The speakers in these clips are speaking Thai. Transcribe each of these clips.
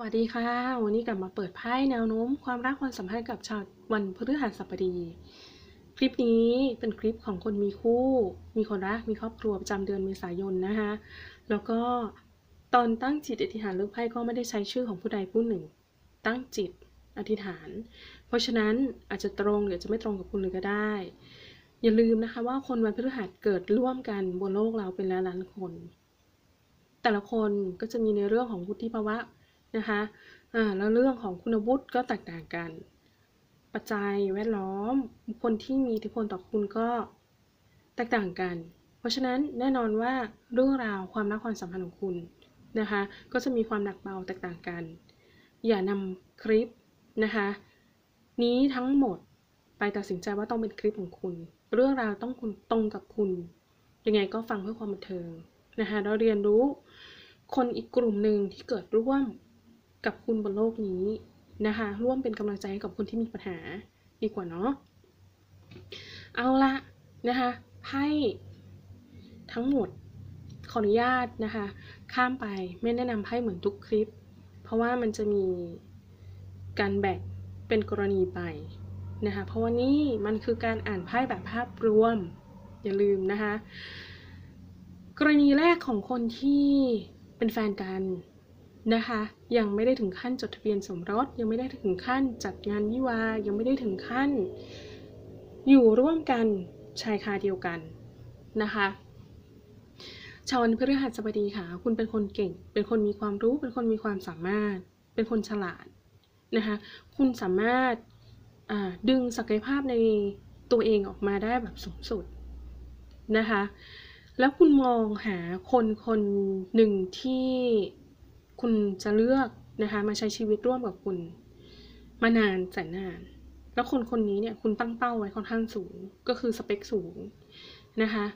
สวัสดีค่ะ วันนี้กลับมาเปิดไพ่แนวโน้ม ความรักความสัมพันธ์กับชาววันพฤหัสบดี คลิปนี้เป็นคลิปของคนมีคู่ มีคนรัก มีครอบครัวประจำเดือนเมษายนนะคะ แล้วก็ตอนตั้งจิตอธิษฐานเลือกไพ่ก็ไม่ได้ใช้ชื่อของผู้ใดผู้หนึ่ง ตั้งจิตอธิษฐาน เพราะฉะนั้นอาจจะตรงหรือจะไม่ตรงกับคุณเลยก็ได้ อย่าลืมนะคะว่าคนวันพฤหัสเกิดร่วมกันบนโลกเราเป็นล้านล้านคน แต่ละคนก็จะมีในเรื่องของวุฒิภาวะ นะคะอ่าแล้วเรื่องของคุณวุฒิก็แตกต่างกัน ปัจจัยแวดล้อมคนที่มีอิทธิพลต่อคุณก็แตกต่างกัน เพราะฉะนั้นแน่นอนว่าเรื่องราวความรักความสัมพันธ์ของคุณนะคะก็จะมีความหนักเบาแตกต่างกัน อย่านำคลิปนะคะนี้ทั้งหมดไปตัดสินใจว่าต้องเป็นคลิปของคุณ เรื่องราวต้องคุณตรงกับคุณ ยังไงก็ฟังเพื่อความบันเทิงนะคะเราเรียนรู้คนอีกกลุ่มหนึ่งที่เกิดร่วม กับคุณบนโลกนี้นะคะ ร่วมเป็นกำลังใจให้กับคนที่มีปัญหาดีกว่าเนาะ เอาละนะคะไพ่ทั้งหมดขออนุญาตนะคะ ข้ามไปไม่แนะนำไพ่เหมือนทุกคลิป เพราะว่ามันจะมีการแบ่งเป็นกรณีไปนะคะ เพราะว่านี่มันคือการอ่านไพ่แบบภาพรวม อย่าลืมนะคะ กรณีแรกของคนที่เป็นแฟนกัน นะคะ ยังไม่ได้ถึงขั้นจดทะเบียนสมรส ยังไม่ได้ถึงขั้นจัดงานวิวา ยังไม่ได้ถึงขั้น อยู่ร่วมกันชายคาเดียวกันนะคะชาววันพฤหัสบดีค่ะ คุณเป็นคนเก่ง เป็นคนมีความรู้ เป็นคนมีความสามารถ เป็นคนฉลาดนะคะ คุณสามารถดึงศักยภาพในตัวเองออกมาได้แบบสูงสุดนะคะ แล้วคุณมองหาคนคนหนึ่งที่ คุณจะเลือกนะคะมาใช้ชีวิตร่วมกับคุณ มานานแสนนาน แล้วคนคนนี้เนี่ยคุณตั้งเป้าไว้ค่อนข้างสูง ก็คือสเปคสูงนะคะ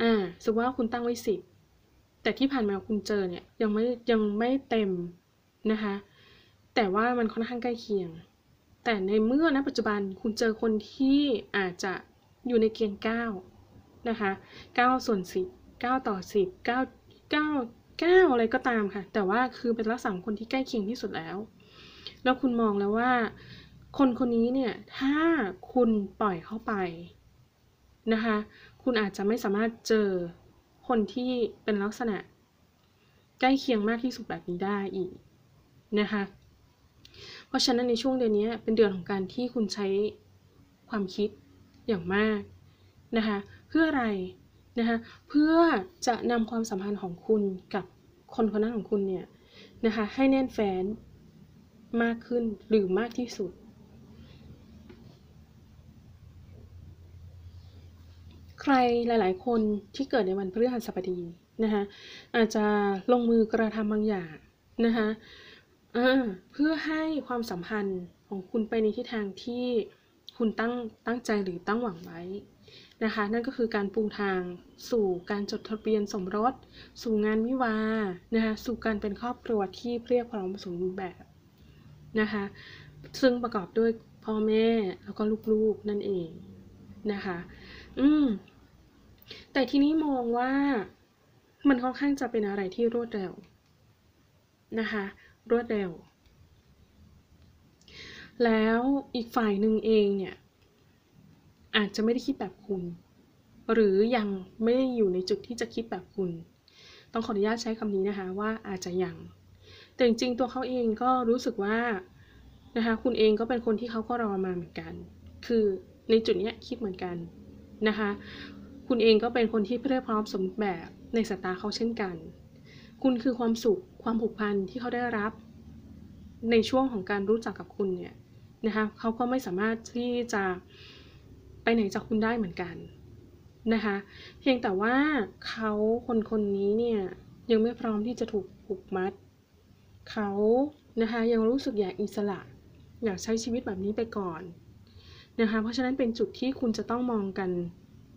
อ่าสมมติว่าคุณตั้งไว้สิบแต่ที่ผ่านมาคุณเจอเนี่ยยังไม่ยังไม่เต็มนะคะแต่ว่ามันค่อนข้างใกล้เคียง แต่ในเมื่อณปัจจุบันคุณเจอคนที่อาจจะอยู่ในเกณฑ์9นะคะ9ส่วน10 9 ต่อ 10 9 9 9 อะไรก็ตามค่ะ แต่ว่าคือเป็นลักษณะคนที่ใกล้เคียงที่สุดแล้ว แล้วคุณมองแล้วว่า คนคนนี้เนี่ยถ้าคุณปล่อยเข้าไปนะคะ คุณอาจจะไม่สามารถเจอคนที่เป็นลักษณะ ใกล้เคียงมากที่สุดแบบนี้ได้อีกนะคะ เพราะฉะนั้นในช่วงเดือนนี้เป็นเดือนของการที่คุณใช้ความคิดอย่างมากนะคะ เพื่ออะไร นะคะเพื่อจะนำความสัมพันธ์ของคุณกับคนคนนั้นของคุณเนี่ยนะคะให้แน่นแฟนมากขึ้นหรือมากที่สุด ใครหลายๆ คนที่เกิดในวันพฤหัสบดีนะคะอาจจะลงมือกระทำบางอย่างนะคะเพื่อให้ความสัมพันธ์ของคุณไปในทิศทางที่คุณตั้งตั้งใจหรือตั้งหวังไว้ นะคะ นั่นก็คือการปูทางสู่การจดทะเบียนสมรส สู่งานวิวานะคะสู่การเป็นครอบครัวที่เพียบพร้อมสมบูรณ์แบบนะคะ ซึ่งประกอบด้วยพ่อแม่แล้วก็ลูกๆนั่นเองนะคะ อืม แต่ทีนี้มองว่ามันค่อนข้างจะเป็นอะไรที่รวดเร็วนะคะ รวดเร็ว แล้วอีกฝ่ายหนึ่งเองเนี่ย อาจจะไม่ได้คิดแบบคุณ หรือยังไม่ได้อยู่ในจุดที่จะคิดแบบคุณ ต้องขออนุญาตใช้คำนี้นะคะว่าอาจจะยัง แต่จริงๆตัวเขาเองก็รู้สึกว่านะคะคุณเองก็เป็นคนที่เขาก็รอมาเหมือนกัน คือในจุดนี้คิดเหมือนกันนะคะคุณเองก็เป็นคนที่เพียบพร้อมสมแบบในสายตาเขาเช่นกัน คุณคือความสุขความผูกพันที่เขาได้รับ ในช่วงของการรู้จักกับคุณเนี่ยนะคะเขาก็ไม่สามารถที่จะ ไปไหนจากคุณได้เหมือนกันนะคะ เพียงแต่ว่าเขาคนคนนี้เนี่ยยังไม่พร้อมที่จะถูกผูกมัด เขานะคะยังรู้สึกอยากอิสระ อยากใช้ชีวิตแบบนี้ไปก่อนนะคะ เพราะฉะนั้นเป็นจุดที่คุณจะต้องมองกัน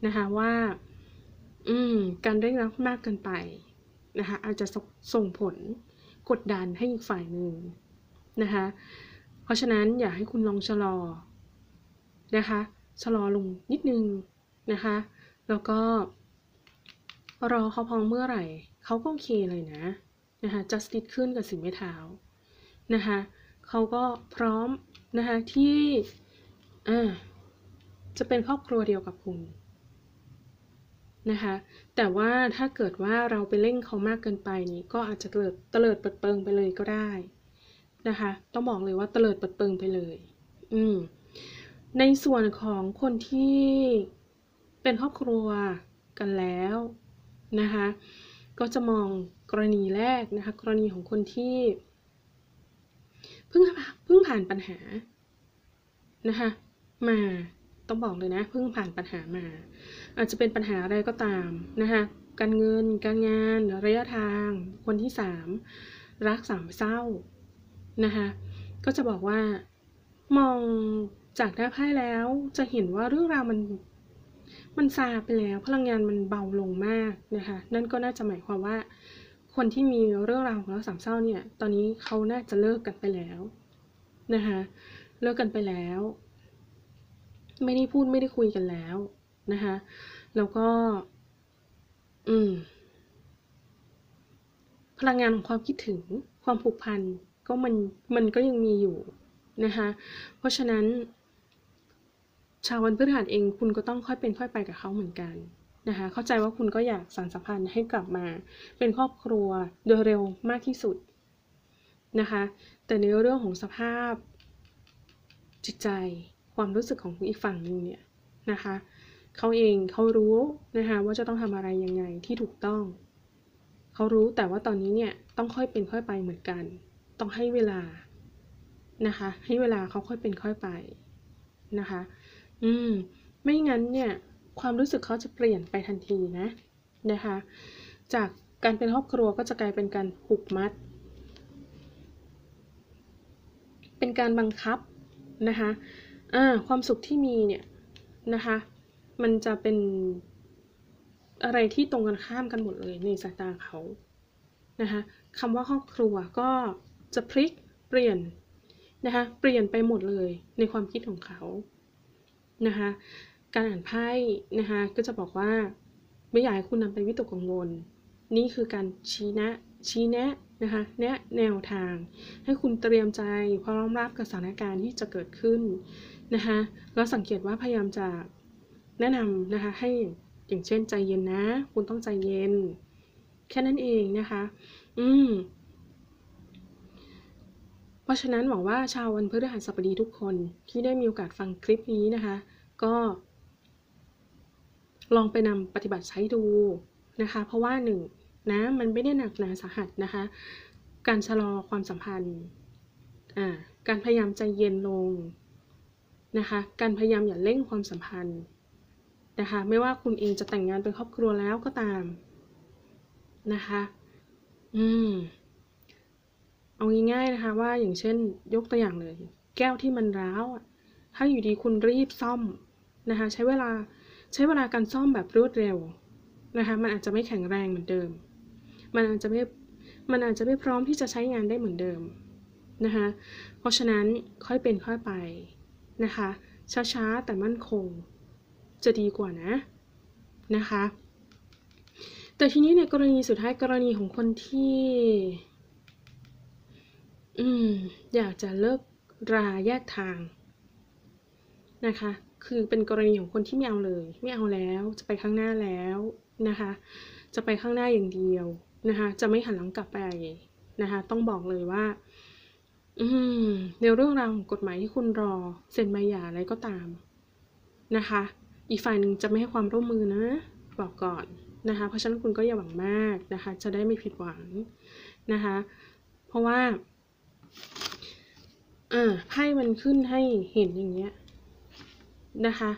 นะคะว่า อืม การเร่งรัดมากเกินไปนะคะอาจจะส่งผลกดดันให้อีกฝ่ายหนึ่งนะคะ เพราะฉะนั้นอยากให้คุณลองชะลอนะคะ ชะลอลงนิดนึงนะคะ แล้วก็ รอเขาพอมเมื่อไหร่ เขาก็โอเคเลยนะนะคะ just ติดขึ้นกับสิ่งไม่เท้านะคะเขาก็พร้อมนะคะที่จะเป็นครอบครัวเดียวกับคุณนะคะแต่ว่าถ้าเกิดว่าเราไปเร่งเขามากเกินไปนี่ก็อาจจะเกิดเตลิดเปิดเปิงไปเลยก็ได้นะคะ ต้องบอกเลยว่าเตลิดเปิดเปิงไปเลย อืม ในส่วนของคนที่เป็นครอบครัวกันแล้วนะคะก็จะมองกรณีแรกนะคะกรณีของคนที่เพิ่งเพิ่งผ่านปัญหานะคะมาต้องบอกเลยนะเพิ่งผ่านปัญหามา อาจจะเป็นปัญหาอะไรก็ตามนะคะการเงินการงานระยะทาง คนที่สามรักสามเศร้านะคะก็จะบอกว่ามอง จากหน้าไพ่แล้วจะเห็นว่าเรื่องราวมันมันซาไปแล้วพลังงานมันเบาลงมากนะคะ นั่นก็น่าจะหมายความว่า คนที่มีเรื่องราวของรักสามเศร้าเนี่ย ตอนนี้เขาน่าจะเลิกกันไปแล้วนะคะเลิกกันไปแล้ว ไม่ได้พูดไม่ได้คุยกันแล้วนะคะแล้วก็ อืม พลังงานของความคิดถึงความผูกพันก็มันมันก็ยังมีอยู่นะคะเพราะฉะนั้น ชาววันพฤหัสเองคุณก็ต้องค่อยเป็นค่อยไปกับเขาเหมือนกันนะคะเข้าใจว่าคุณก็อยากสานสัมพันธ์ให้กลับมา เป็นครอบครัวโดยเร็วมากที่สุดนะคะแต่ในเรื่องของสภาพจิตใจความรู้สึกของอีกฝั่งหนึ่งเนี่ยนะคะเขาเองเขารู้นะคะว่าจะต้องทำอะไรยังไงที่ถูกต้อง เขารู้แต่ว่าตอนนี้เนี่ยต้องค่อยเป็นค่อยไปเหมือนกัน ต้องให้เวลานะคะให้เวลาเขาค่อยเป็นค่อยไปนะคะ อืม ไม่งั้นเนี่ย ความรู้สึกเขาจะเปลี่ยนไปทันทีนะ นะคะ จากการเป็นครอบครัวก็จะกลายเป็นการผูกมัด เป็นการบังคับนะคะอ่าความสุขที่มีเนี่ยนะคะ มันจะเป็นอะไรที่ตรงกันข้ามกันหมดเลยในสายตาเขานะคะคำว่าครอบครัวก็จะพลิกเปลี่ยนนะคะ เปลี่ยนไปหมดเลยในความคิดของเขา นะคะการอ่านไพ่นะคะก็จะบอกว่าไม่อยากให้คุณนำไปวิตกกังวล นี่คือการชี้แนะชี้แนะนะคะแนะแนวทาง ให้คุณเตรียมใจพร้อมรับกับสถานการณ์ที่จะเกิดขึ้นนะคะแล้วสังเกตว่าพยายามจะแนะนำนะคะให้อย่างเช่นใจเย็นนะ คุณต้องใจเย็น แค่นั้นเองนะคะ อืม เพราะฉะนั้นหวังว่าชาววันพฤหัสบดีทุกคนที่ได้มีโอกาสฟังคลิปนี้นะคะ ก็ ลองไปนำปฏิบัติใช้ดูนะคะ เพราะว่าหนึ่งนะมันไม่ได้หนักหนาสาหัสนะคะ การชะลอความสัมพันธ์อ่าการพยายามใจเย็นลงนะคะ การพยายามอย่าเร่งความสัมพันธ์นะคะ ไม่ว่าคุณเองจะแต่งงานเป็นครอบครัวแล้วก็ตามนะคะ อืม เอาง่ายๆนะคะ ว่าอย่างเช่นยกตัวอย่างเลย แก้วที่มันร้าวถ้าอยู่ดีคุณรีบซ่อมนะคะ ใช้เวลาใช้เวลาการซ่อมแบบรวดเร็วนะคะ มันอาจจะไม่แข็งแรงเหมือนเดิม มันอาจจะไม่มันอาจจะไม่พร้อมที่จะใช้งานได้เหมือนเดิมนะคะ เพราะฉะนั้นค่อยเป็นค่อยไปนะคะ ช้าๆแต่มั่นคงจะดีกว่านะนะคะ แต่ทีนี้ในกรณีสุดท้ายกรณีของคนที่ อืม อยากจะเลิกราแยกทางนะคะ คือเป็นกรณีของคนที่ไม่เอาเลย ไม่เอาแล้วจะไปข้างหน้าแล้วนะคะ จะไปข้างหน้าอย่างเดียวนะคะ จะไม่หันหลังกลับไปนะคะ ต้องบอกเลยว่า อืม ในเรื่องราวของกฎหมายที่คุณรอเซ็นใบหย่าอะไรก็ตามนะคะ อีกฝ่ายหนึ่งจะไม่ให้ความร่วมมือนะ บอกก่อนนะคะ เพราะฉะนั้นคุณก็อย่าหวังมากนะคะ จะได้ไม่ผิดหวังนะคะ เพราะว่า อ่าไพ่มันขึ้นให้เห็นอย่างเงี้ยนะคะ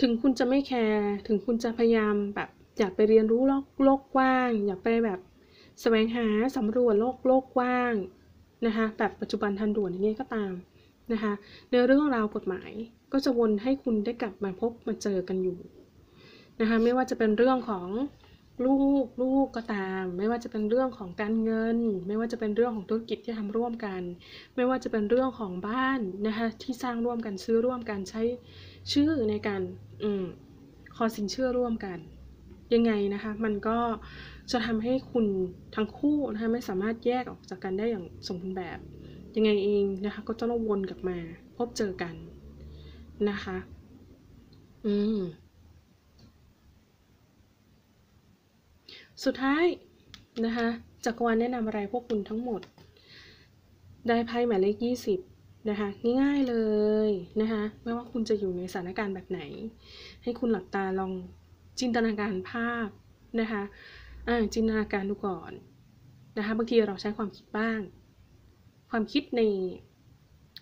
ถึงคุณจะไม่แคร์ถึงคุณจะพยายามแบบอยากไปเรียนรู้โลกโลกกว้าง อยากไปแบบแสวงหาสำรวจโลกโลกกว้างนะคะแบบปัจจุบันทันด่วนอย่างเงี้ยก็ตามนะคะในเรื่องราวกฎหมายก็จะวนให้คุณได้กลับมาพบมาเจอกันอยู่นะคะไม่ว่าจะเป็นเรื่องของ ลูกลูกก็ตาม ไม่ว่าจะเป็นเรื่องของการเงิน ไม่ว่าจะเป็นเรื่องของธุรกิจที่ทำร่วมกัน ไม่ว่าจะเป็นเรื่องของบ้านนะคะที่สร้างร่วมกันซื้อร่วมกันใช้ชื่อในการอืมขอสินเชื่อร่วมกัน ยังไงนะคะมันก็จะทำให้คุณทั้งคู่นะคะไม่สามารถแยกออกจากกันได้อย่างสมบูรณ์แบบ ยังไงเองนะคะก็จะต้องวนกลับมาพบเจอกันนะคะ อืม สุดท้ายนะคะจักรวาลแนะนำอะไรพวกคุณทั้งหมด ได้ไพ่หมายเลขยี่สิบนะคะง่ายๆเลยนะคะไม่ว่าคุณจะอยู่ในสถานการณ์แบบไหน ให้คุณหลับตาลองจินตนาการภาพนะคะอ่าจินตนาการดูก่อนนะคะบางทีเราใช้ความคิดบ้าง ความคิดใน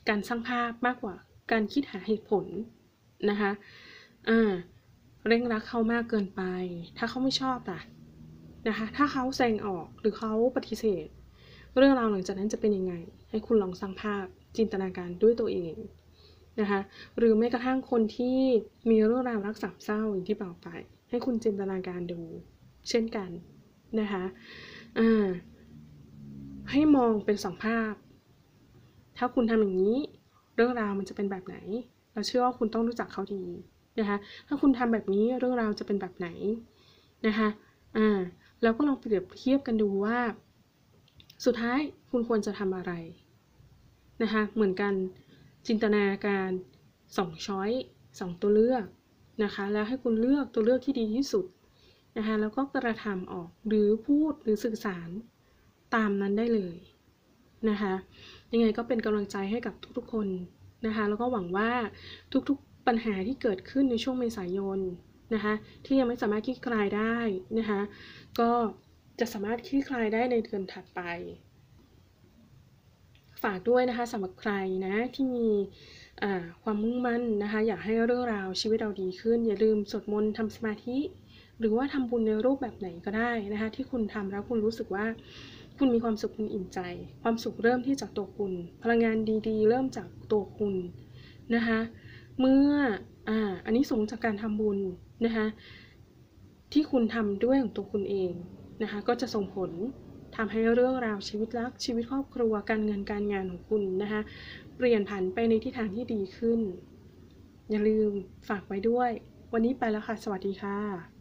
การสร้างภาพมากกว่าการคิดหาเหตุผลนะคะอ่าเร่งรักเขามากเกินไป ถ้าเขาไม่ชอบล่ะ นะคะ ถ้าเขาแซงออกหรือเขาปฏิเสธ เรื่องราวหลังจากนั้นจะเป็นยังไง ให้คุณลองสร้างภาพจินตนาการด้วยตัวเองนะคะ หรือแม้กระทั่งคนที่มีเรื่องราวรักสามเศร้าอย่างที่บอกไป ให้คุณจินตนาการดู เช่นกันนะคะให้มองเป็นสองภาพ ถ้าคุณทำอย่างนี้ เรื่องราวมันจะเป็นแบบไหน เราเชื่อว่าคุณต้องรู้จักเขาดีนะคะ ถ้าคุณทำแบบนี้เรื่องราวจะเป็นแบบไหนนะคะ อ่า แล้วก็ลองเปรียบเทียบกันดูว่า สุดท้ายคุณควรจะทำอะไรนะคะเหมือนกันจินตนาการสองช้อยสองตัวเลือกนะคะแล้วให้คุณเลือกตัวเลือกที่ดีที่สุดนะคะแล้วก็กระทำออกหรือพูดหรือสื่อสารตามนั้นได้เลยนะคะยังไงก็เป็นกำลังใจให้กับทุกๆคนนะคะแล้วก็หวังว่าทุกๆปัญหาที่เกิดขึ้นในช่วงเมษายน นะคะที่ยังไม่สามารถคลี่คลายได้นะคะก็จะสามารถคลี่คลายได้ในเดือนถัดไป ฝากด้วยนะคะสำหรับใครนะที่มีความมุ่งมั่นนะคะอยากให้เรื่องราวชีวิตเราดีขึ้น อย่าลืมสวดมนต์ทำสมาธิ หรือว่าทำบุญในรูปแบบไหนก็ได้นะคะที่คุณทำแล้วคุณรู้สึกว่าคุณมีความสุขคุณอิ่มใจ ความสุขเริ่มที่จากตัวคุณ พลังงานดีๆ เริ่มจากตัวคุณนะคะเมื่ออ่าอันนี้สูงจากการทำบุญ นะคะที่คุณทำด้วยของตัวคุณเองนะคะก็จะส่งผลทำให้เรื่องราวชีวิตรักชีวิตครอบครัวการเงินการงานของคุณนะคะเปลี่ยนผันไปในทิศทางที่ดีขึ้น อย่าลืมฝากไว้ด้วย วันนี้ไปแล้วค่ะ สวัสดีค่ะ